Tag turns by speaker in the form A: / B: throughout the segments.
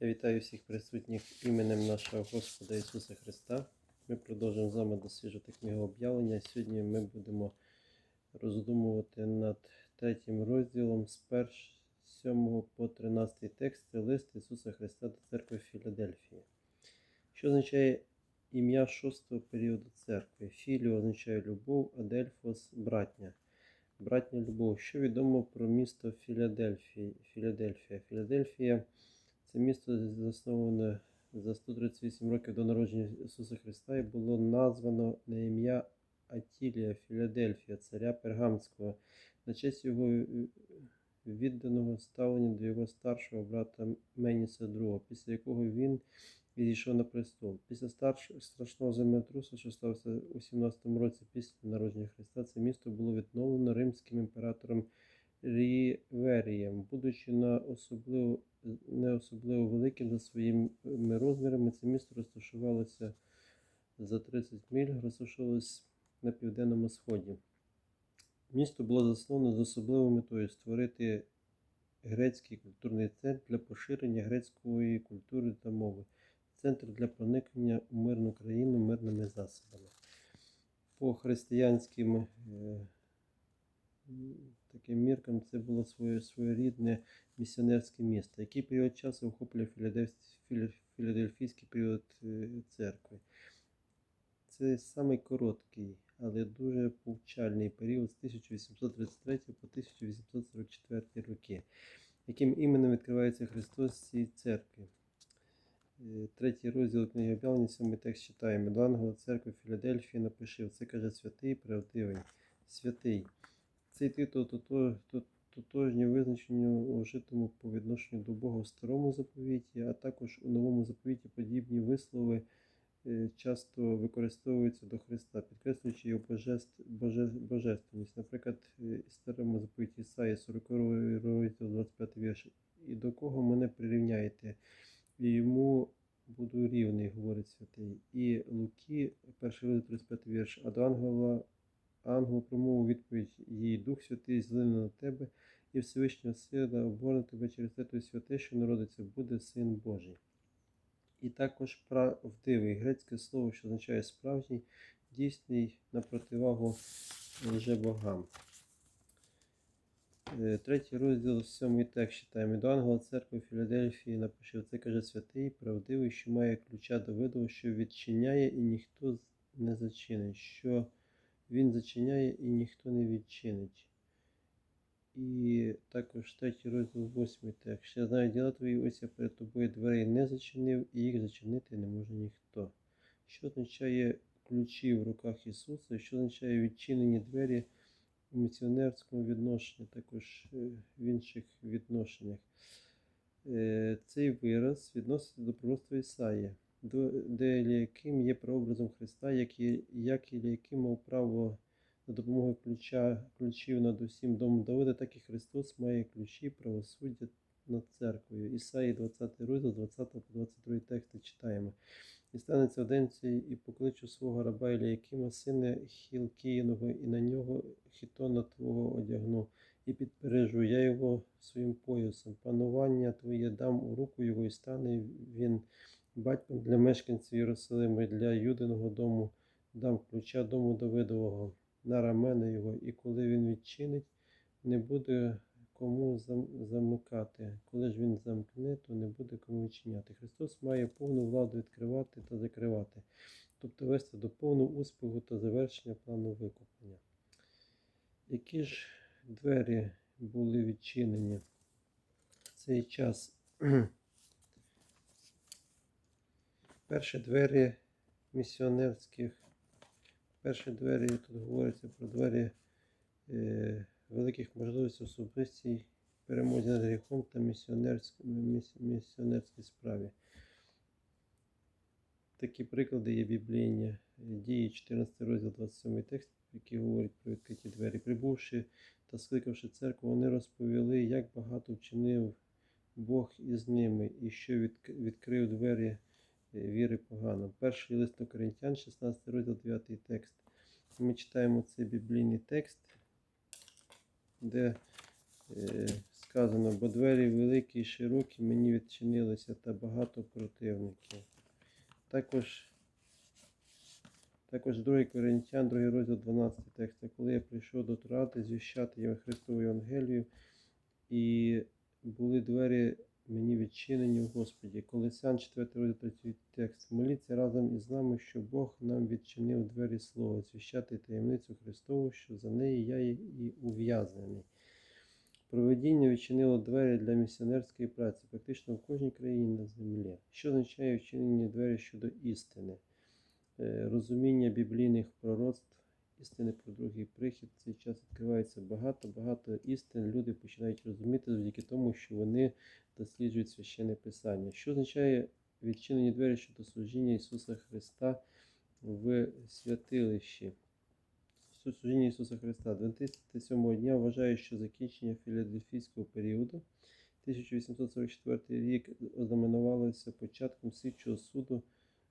A: Я вітаю всіх присутніх іменем нашого Господа Ісуса Христа. Ми продовжуємо з вами досліджувати книгу об'явлення. Сьогодні ми будемо роздумувати над третім розділом з 1, 7 по 13 текст. Лист Ісуса Христа до церкви Філадельфії. Що означає ім'я шостого періоду церкви? Філіо означає любов, Адельфос братня. Братня любов. Що відомо про місто Філадельфії? Філадельфія. Філадельфія це місто засноване за 138 років до народження Ісуса Христа і було названо на ім'я Атілія Філадельфія, царя Пергамського, на честь його е, відданого ставлення до його старшого брата Меніса II, після якого він відійшов на престол. Після страшного землетрусу, що стався у 17 році після народження Христа, це місто було відновлено римським імператором Ріверієм, будучи на особливо не особливо великим за своїми розмірами, це місто розташувалося за 30 миль, розташовувалося на південному сході. Місто було засновано з особливою метою створити грецький культурний центр для поширення грецької культури та мови, центр для проникнення у мирну країну мирними засобами. По християнським е, таким міркам це було своє, своєрідне місіонерське місто, який період часу охоплює Філадельф- філадельфійський період е, церкви. Це самий короткий, але дуже повчальний період з 1833 по 1844 роки, яким іменем відкривається Христос в цій церкві. Е, Третій розділ книги об'явлення, сьомий текст читаємо. До ангела церкви Філадельфії напишив. Це каже святий, правдивий, святий. Цей титул тото- то- тотожній визначенню вжитому по відношенню до Бога в старому заповіті, а також у новому заповіті подібні вислови е, часто використовуються до Христа, підкреслюючи його божеств, боже, божественність. Наприклад, е, в старому заповіті Ісаї 40 розділ 25 вірш. І до кого мене прирівняєте? І йому буду рівний, говорить святий. І Луки, перший розділ 35 вірш, а до ангела ангел промовив відповідь їй Дух Святий злине на тебе, і Всевишня сила обгорне тебе через те той святе, що народиться, буде Син Божий. І також правдивий грецьке слово, що означає справжній, дійсний на противагу лжебогам. Е, Третій розділ, сьомий текст читаємо. До ангела церкви Філадельфії напишив, це каже святий, правдивий, що має ключа Давидова, що відчиняє і ніхто не зачинить, що він зачиняє і ніхто не відчинить. І також третій розділ, восьмий текст. Я знаю діла твої, ось я перед тобою дверей не зачинив, і їх зачинити не може ніхто. Що означає ключі в руках Ісуса, що означає відчинені двері у місіонерському відношенні, також е, в інших відношеннях. Е, Цей вираз відноситься до пророцтва Ісаї, де Еліяким є прообразом Христа, як і, як Еліяким мав право на допомогу ключа, ключів над усім домом Давида, так і Христос має ключі правосуддя над церквою. Ісаї 20 розділ, 20 по 22 тексти читаємо. І станеться один цей, і покличу свого раба Іліякима, сина Хілкіїного, і на нього хітона твого одягну, і підпережу я його своїм поясом. Панування твоє дам у руку його, і стане він батьком для мешканців Єрусалима, і для Юдиного дому дам ключа дому Давидового на рамена його, і коли він відчинить, не буде кому замикати. Коли ж він замкне, то не буде кому відчиняти. Христос має повну владу відкривати та закривати, тобто вести до повного успіху та завершення плану викуплення. Які ж двері були відчинені в цей час? Перші двері місіонерських, перші двері, тут говориться про двері е, великих можливостей особистій перемозі над гріхом та місіонерськ- міс- місіонерській справі. Такі приклади є біблійні дії 14 розділ 27 текст, який говорить про відкриті двері. Прибувши та скликавши церкву, вони розповіли, як багато вчинив Бог із ними, і що відк- відкрив двері е, віри погано. Перший лист до Коринтян, 16 розділ 9 текст. Ми читаємо цей біблійний текст, де е, сказано, бо двері великі і широкі мені відчинилися та багато противників. Також, також 2 Коринтян, 2 розділ 12 текст. Коли я прийшов до Турати, звіщати Христову Євангелію, і були двері мені відчинені в Господі. Колесян 4 розділ 3 текст. Моліться разом із нами, що Бог нам відчинив двері слова, звіщати таємницю Христову, що за неї я і ув'язнений. Проведіння відчинило двері для місіонерської праці практично в кожній країні на землі. Що означає відчинені двері щодо істини? Е, Розуміння біблійних пророцтв, істини про другий прихід. Цей час відкривається багато-багато істин. Люди починають розуміти завдяки тому, що вони досліджують священне писання. Що означає відчинені двері щодо служіння Ісуса Христа в святилищі? служіння Ісуса Христа. Адвентисти сьомого дня вважають, що закінчення філадельфійського періоду 1844 рік ознаменувалося початком слідчого суду,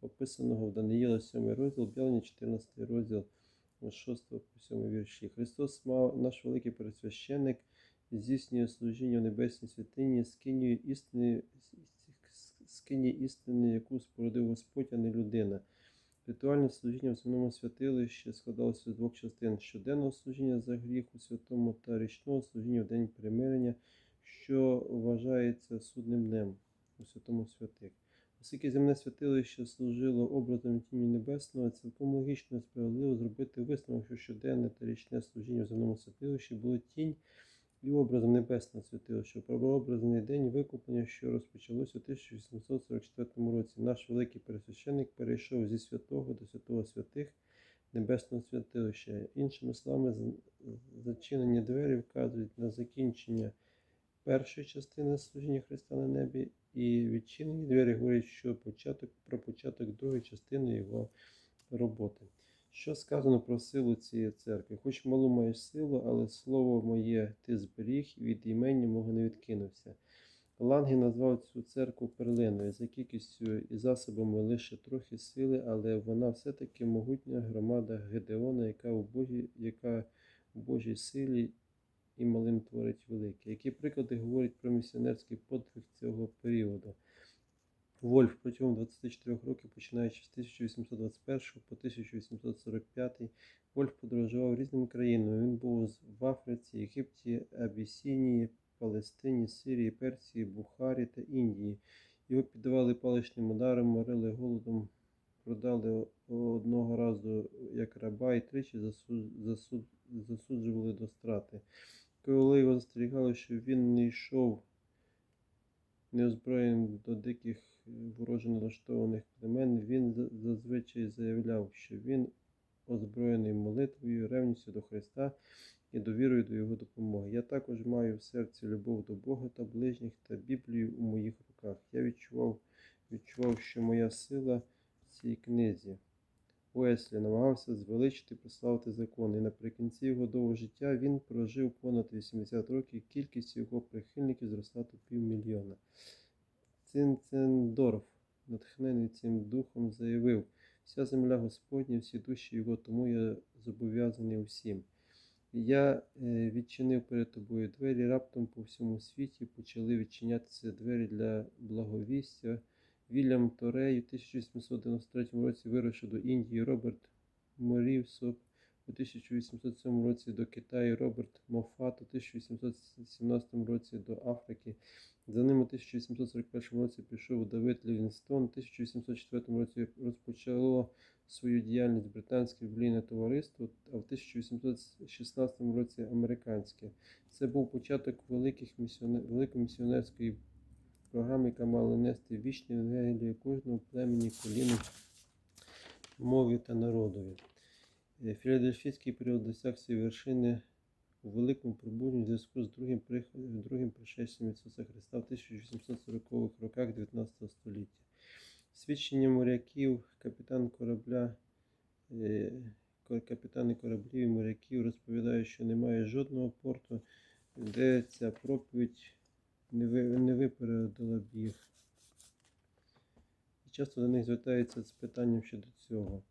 A: описаного в Даниїла 7 розділ, об'явлення 14 розділ з 6 по 7 вірші. Христос мав наш великий пересвященник, здійснює служіння в небесній святині, скинює істини, скині істини, яку спорудив Господь, а не людина. Ритуальне служіння в самому святилищі складалося з двох частин: щоденного служіння за гріх у святому та річного служіння в день примирення, що вважається судним днем у святому святих. Оскільки земне святилище служило образом тіні небесного, цілком логічно і справедливо зробити висновок, що щоденне та річне служіння в земному святилищі було тінь і образом небесного святилища. Прообразний день викуплення, що розпочалося у 1844 році. Наш великий пересвященник перейшов зі святого до святого святих небесного святилища. Іншими словами, з- зачинені двері вказують на закінчення першої частини служіння Христа на небі, і відчинені двері говорять, що початок про початок другої частини його роботи. Що сказано про силу цієї церкви? Хоч малу маєш силу, але слово моє ти зберіг, і від імені мого не відкинувся. Лангі назвав цю церкву перлиною за кількістю і засобами лише трохи сили, але вона все-таки могутня громада Гедеона, яка у Божій, яка у Божій силі і малим творить велике. Які приклади говорять про місіонерський подвиг цього періоду? Вольф протягом 24 років, починаючи з 1821 по 1845, Вольф подорожував різними країнами. Він був в Африці, Єгипті, Абісінії, Палестині, Сирії, Персії, Бухарі та Індії. Його піддавали паличним ударам, морили голодом, продали одного разу як раба і тричі засуд, засуд, засуджували до страти. Коли його застерігали, що він не йшов неозброєним до диких вороже налаштованих племен, він зазвичай заявляв, що він озброєний молитвою, ревністю до Христа і довірою до Його допомоги. Я також маю в серці любов до Бога та ближніх та Біблію у моїх руках. Я відчував, відчував, що моя сила в цій книзі. Уеслі намагався звеличити і прославити закон, і наприкінці його довгого життя він прожив понад 80 років, кількість його прихильників зросла до півмільйона. Цинцендорф, натхнений цим духом, заявив: вся земля Господня, всі душі його, тому я зобов'язаний усім. Я е, відчинив перед тобою двері, раптом по всьому світі почали відчинятися двері для благовістя. Вільям Торей у 1893 році вирушив до Індії, Роберт Морівсоп у 1807 році до Китаю, Роберт Мофат у 1817 році до Африки. За ним у 1841 році пішов Давид Лівінстон, у 1804 році розпочало свою діяльність британське біблійне товариство, а в 1816 році американське. Це був початок великих місіонер... великої місіонерської програми, яка мала нести вічне Євангеліє кожному племені, коліну, мові та народові. Е, Філадельфійський період досяг своєї вершини у великому пробудженні в зв'язку з другим, другим пришестям Ісуса Христа в 1840-х роках 19 століття. Свідчення моряків, капітан корабля, е, капітани кораблів і моряків розповідають, що немає жодного порту, де ця проповідь не випередила б їх. І часто до них звертаються з питанням щодо цього.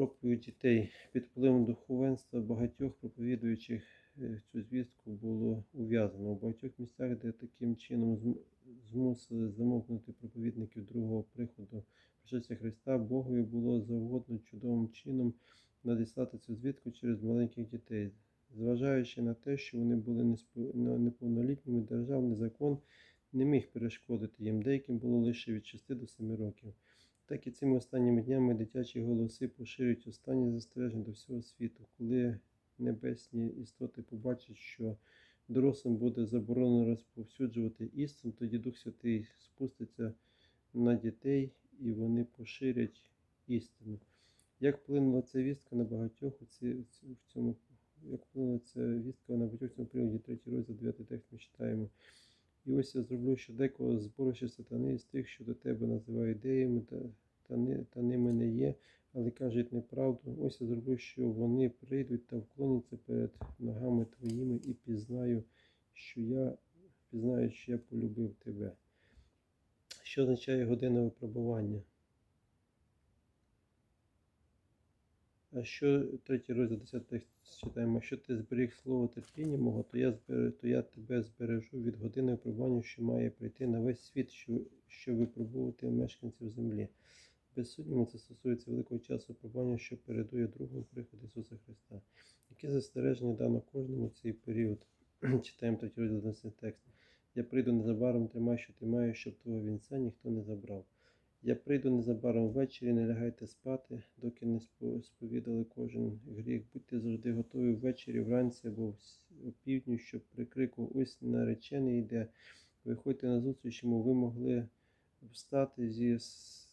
A: Проповідь дітей під впливом духовенства багатьох проповідуючих е, цю звістку було ув'язано. У багатьох місцях, де таким чином змусили замовкнути проповідників другого приходу пришестя Христа, Богові було завгодно чудовим чином надіслати цю звістку через маленьких дітей. Зважаючи на те, що вони були неповнолітніми, державний закон не міг перешкодити їм. Деяким було лише від 6 до 7 років. Так і цими останніми днями дитячі голоси поширюють останні застереження до всього світу, коли небесні істоти побачать, що дорослим буде заборонено розповсюджувати істину, тоді Дух Святий спуститься на дітей і вони поширять істину. Як вплинула ця вістка на багатьох у цьому, як вплинула ця вістка на багатьох в цьому приводі, третій розділ, дев'ятий текст ми читаємо. І ось я зроблю що декого зборище сатани з тих, що до тебе називають ідеями, та, та, не, та ними не є, але кажуть неправду. Ось я зроблю, що вони прийдуть та вклоняться перед ногами твоїми і пізнаю, що я пізнаю, що я полюбив тебе. Що означає година випробування? А що третій розділ 10 текст читаємо? Якщо ти зберіг слово терпіння мого, то я збере, то я тебе збережу від години випробування, що має прийти на весь світ, що, що випробувати мешканців землі. Безсуднімо це стосується великого часу випробування, що передує другому приходу Ісуса Христа. Яке застереження дано кожному в цей період? Читаємо третій розділ текст. Я прийду незабаром, тримай, що ти маєш, щоб твого вінця ніхто не забрав. Я прийду незабаром ввечері, не лягайте спати, доки не сповідали кожен гріх. Будьте завжди готові ввечері, вранці або в опівдню, щоб при крику ось наречений йде. Виходьте на зустріч, йому ви могли встати зі,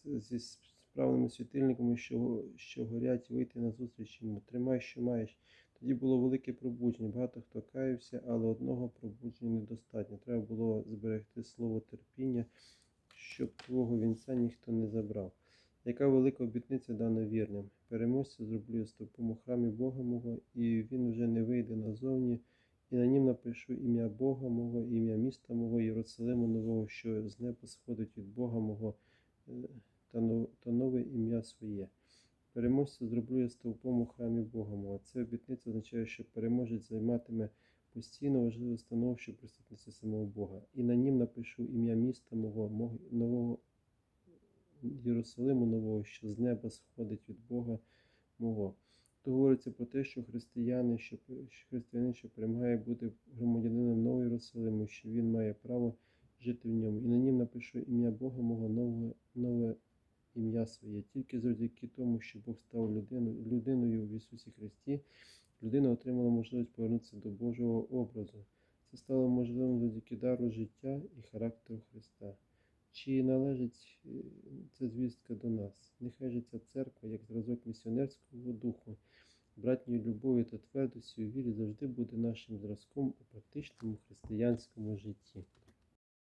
A: зі справними світильниками, що, що горять, вийти на зустріч йому. Тримай, що маєш. Тоді було велике пробудження. Багато хто каявся, але одного пробудження недостатньо. Треба було зберегти слово терпіння, щоб твого вінця ніхто не забрав. Яка обітниця дана вірним? Переможця зроблю я стовпом у храмі Бога мого, і він вже не вийде назовні, і на нім напишу ім'я Бога мого, ім'я міста мого, Єрусалиму нового, що з неба сходить від Бога мого, е, та, но- та нове ім'я своє. Переможця зроблю я стовпом у храмі Бога мого. Це обітниця означає, що переможець займатиме постійно важливе становище присутності самого Бога. І на нім напишу ім'я міста мого, мого нового Єрусалиму нового, що з неба сходить від Бога мого. Тут говориться про те, що християни, що, християнин, що перемагає, буде громадянином нового Єрусалиму, що він має право жити в ньому. І на нім напишу ім'я Бога мого, нове, нове ім'я своє. Тільки завдяки тому, що Бог став людиною, людиною в Ісусі Христі, людина отримала можливість повернутися до Божого образу. Це стало можливим завдяки дару життя і характеру Христа. Чи належить е, ця звістка до нас? Нехай же ця церква, як зразок місіонерського духу, братньої любові та твердості у вірі завжди буде нашим зразком у практичному християнському житті.